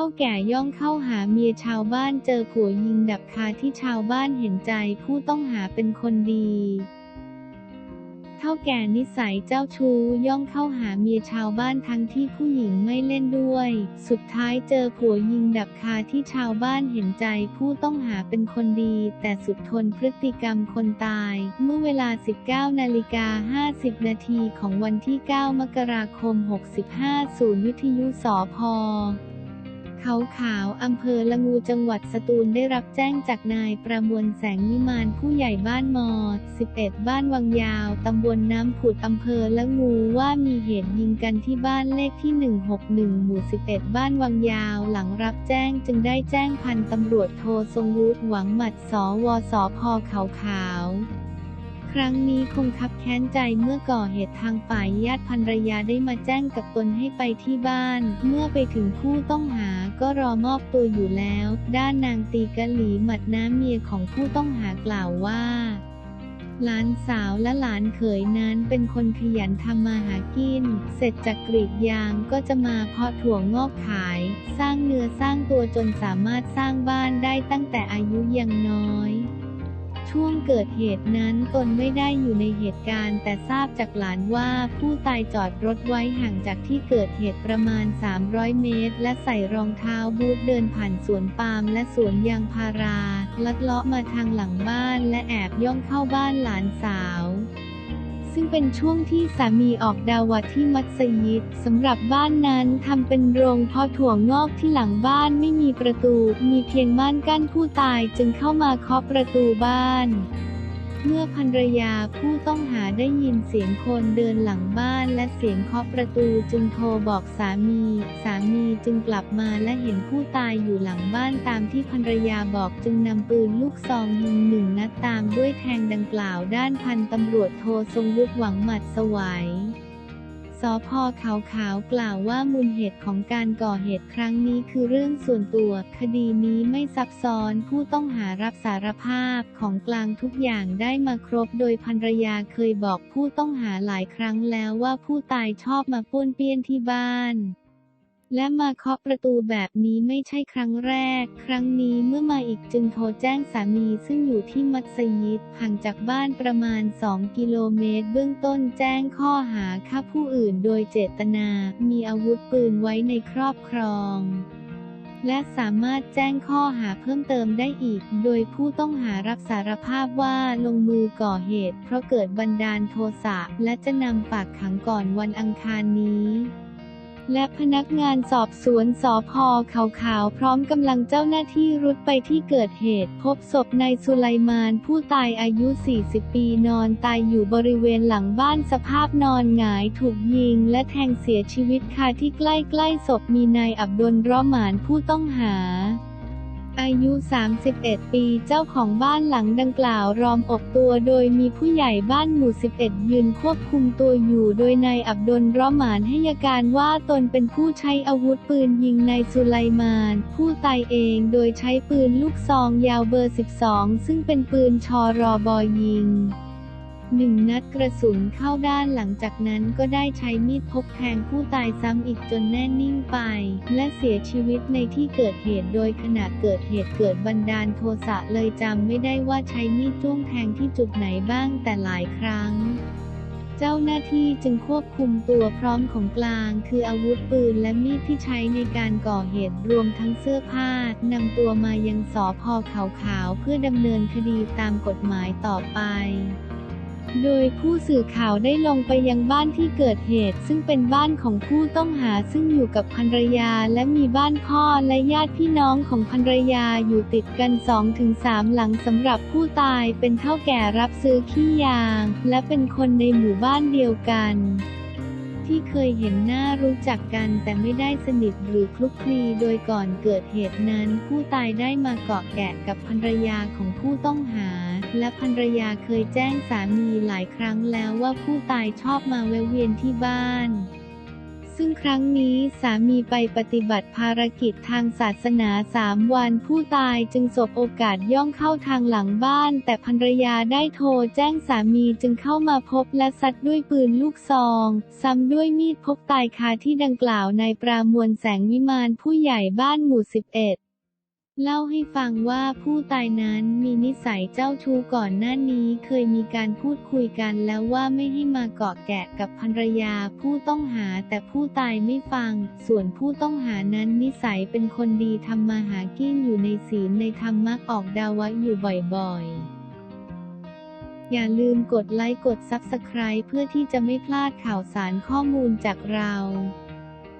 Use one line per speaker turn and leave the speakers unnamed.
ท่าแก่ย่องเข้าหาเมียชาวบ้านเจอผัวยิงดับคาที่ชาวบ้านเห็นใจผู้ต้องหาเป็นคนดีเท่าแก่นิสัยเจ้าชู้ย่องเข้าหาเมียชาวบ้านทั้งที่ผู้หญิงไม่เล่นด้วย สุดท้ายเจอผัวยิงดับคาที่ชาวบ้านเห็นใจผู้ต้องหาเป็นคนดี แต่สุดทนพฤติกรรมคนตาย เมื่อเวลา 19นาฬิกา50 นาทีของวันที่ 9 มกราคม 65 ศูนย์วิทยุสพ เขาขาว อำเภอละงูจังหวัดสตูลได้รับแจ้งจากนายประมวลแสงวิมานผู้ใหญ่บ้านมอ11 บ้านวังยาว ตำบลน้ำผุด อำเภอละงูว่ามีเหตุยิงกันที่บ้านเลขที่ 161 หมู่ 11 บ้านวังยาว หลังรับแจ้งจึงได้แจ้งพันตำรวจโททรงวุฒิหวังหมัดสวสพเขาขาว ครั้งนี้คงคับแค้นใจเมื่อก่อเหตุทางฝ่ายญาติภรรยาได้มาแจ้งกับตนให้ไปที่บ้าน เมื่อไปถึงผู้ต้องหาก็รอมอบตัวอยู่แล้ว ด้านนางตีกะหลีหมัดน้ำเมียของผู้ต้องหากล่าวว่าหลานสาวและหลานเขยนั้นเป็นคนขยันทำมาหากิน เสร็จจากกรีดยางก็จะมาเพาะถั่วงอกขาย สร้างเนื้อสร้างตัวจนสามารถสร้างบ้านได้ตั้งแต่อายุยังน้อย ช่วงเกิดเหตุนั้นตนไม่ได้อยู่ในเหตุการณ์ แต่ทราบจากหลานว่าผู้ตายจอดรถไว้ห่างจากที่เกิดเหตุประมาณ 300 เมตร และใส่รองเท้าบูทเดินผ่านสวนปาล์มและสวนยางพารา ลัดเลาะมาทางหลังบ้านและแอบย่องเข้าบ้านหลานสาว ซึ่งเป็นช่วงที่สามีออกดาวะที่มัสยิดสำหรับบ้านนั้นทำเป็นโรงเพาะถั่วงอกที่หลังบ้านไม่มีประตู มีเพียงม่านกั้นผู้ตายจึงเข้ามาเคาะประตูบ้าน เมื่อภรรยาผู้ต้องหาได้ยินเสียงคนเดินหลังบ้านและเสียงเคาะประตูจึงโทรบอกสามี สามีจึงกลับมาและเห็นผู้ตายอยู่หลังบ้านตามที่ภรรยาบอกจึงนำปืนลูกซองยิงหนึ่งนัดตามด้วยแทงดังกล่าวด้านพันตำรวจโททรงวุฒิหวังหมัดสวัย สพเขาขาวกล่าวว่ามูลเหตุของการก่อเหตุครั้งนี้คือเรื่องส่วนตัว คดีนี้ไม่ซับซ้อนผู้ต้องหารับสารภาพของกลางทุกอย่างได้มาครบ โดยภรรยาเคยบอกผู้ต้องหาหลายครั้งแล้วว่าผู้ตายชอบมาป้วนเปี้ยนที่บ้าน และมาเคาะประตูแบบนี้ไม่ใช่ครั้งแรก ครั้งนี้เมื่อมาอีกจึงโทรแจ้งสามีซึ่งอยู่ที่มัสยิดห่างจากบ้านประมาณ 2 กิโลเมตร เบื้องต้นแจ้งข้อหาฆ่าผู้อื่นโดยเจตนา มีอาวุธปืนไว้ในครอบครองและสามารถแจ้งข้อหาเพิ่มเติมได้อีก โดยผู้ต้องหารับสารภาพว่าลงมือก่อเหตุ เพราะเกิดบันดาลโทสะและจะนำฝากขังก่อนวันอังคารนี้ และพนักงานสอบสวนสอพเขาขาวพร้อมกำลังเจ้าหน้าที่รุดไปที่เกิดเหตุ พบศพนายสุไลมานผู้ตายอายุ 40 ปีนอนตายอยู่บริเวณหลังบ้านสภาพนอนหงายถูกยิง และแทงเสียชีวิตคาที่ใกล้ๆศพมีนายอับดุลรอหมานผู้ต้องหา อายุ 31 ปี เจ้าของบ้านหลังดังกล่าวรอมอบตัวโดยมีผู้ใหญ่บ้านหมู่ 11 ยืนควบคุมตัวอยู่โดยนายอับดุลรอมานให้การว่าตนเป็นผู้ใช้อาวุธปืนยิงนายสุไลมาน ผู้ตายเองโดยใช้ปืนลูกซองยาวเบอร์ 12 ซึ่งเป็นปืนชอรอบอยิง หนึ่งนัดกระสุนเข้าด้านหลังจากนั้นก็ได้ใช้มีดพกแทงผู้ตายซ้ำอีกจนแน่นิ่งไป และเสียชีวิตในที่เกิดเหตุโดยขณะเกิดเหตุเกิดบันดาลโทสะเลยจำไม่ได้ว่าใช้มีดจ้วงแทงที่จุดไหนบ้างแต่หลายครั้งเจ้าหน้าที่จึงควบคุมตัวพร้อมของกลางคืออาวุธปืนและมีดที่ใช้ในการก่อเหตุรวมทั้งเสื้อผ้านำตัวมายังสอพเขาขาวเพื่อดำเนินคดีตามกฎหมายต่อไป โดยผู้สื่อข่าวได้ลงไปยังบ้านที่เกิดเหตุ ซึ่งเป็นบ้านของผู้ต้องหาซึ่งอยู่กับภรรยา และมีบ้านพ่อและญาติพี่น้องของภรรยาอยู่ติดกัน 2-3 หลังสำหรับผู้ตายเป็นเท่าแก่รับซื้อขี้ยาง และเป็นคนในหมู่บ้านเดียวกัน ที่เคยเห็นหน้ารู้จักกันแต่ไม่ได้สนิทหรือคลุกคลีโดยก่อนเกิดเหตุนั้น ผู้ตายได้มาเกาะแกะกับภรรยาของผู้ต้องหา และภรรยาเคยแจ้งสามีหลายครั้งแล้วว่าผู้ตายชอบมาแวะเวียนที่บ้าน ซึ่งครั้งนี้สามีไปปฏิบัติภารกิจทางศาสนาสามวันผู้ตายจึงสบโอกาสย่องเข้าทางหลังบ้าน แต่ภรรยาได้โทรแจ้งสามีจึงเข้ามาพบและซัดด้วยปืนลูกซอง ซ้ำด้วยมีดพกตายคาที่ดังกล่าวนายปรามวลแสงวิมานผู้ใหญ่บ้านหมู่ 11 เล่าให้ฟังว่าผู้ตายนั้นมีนิสัยเจ้าชู้ก่อนหน้านี้เคยมีการพูดคุยกันแล้วว่าไม่ให้มาเกาะแกะกับภรรยาผู้ต้องหาแต่ผู้ตายไม่ฟัง ส่วนผู้ต้องหานั้นนิสัยเป็นคนดีทำมาหากินอยู่ในศีลในธรรมะออกดาวะอยู่บ่อยๆ อย่าลืมกดไลค์กดซับสไคร b e เพื่อที่จะไม่พลาดข่าวสารข้อมูลจากเรา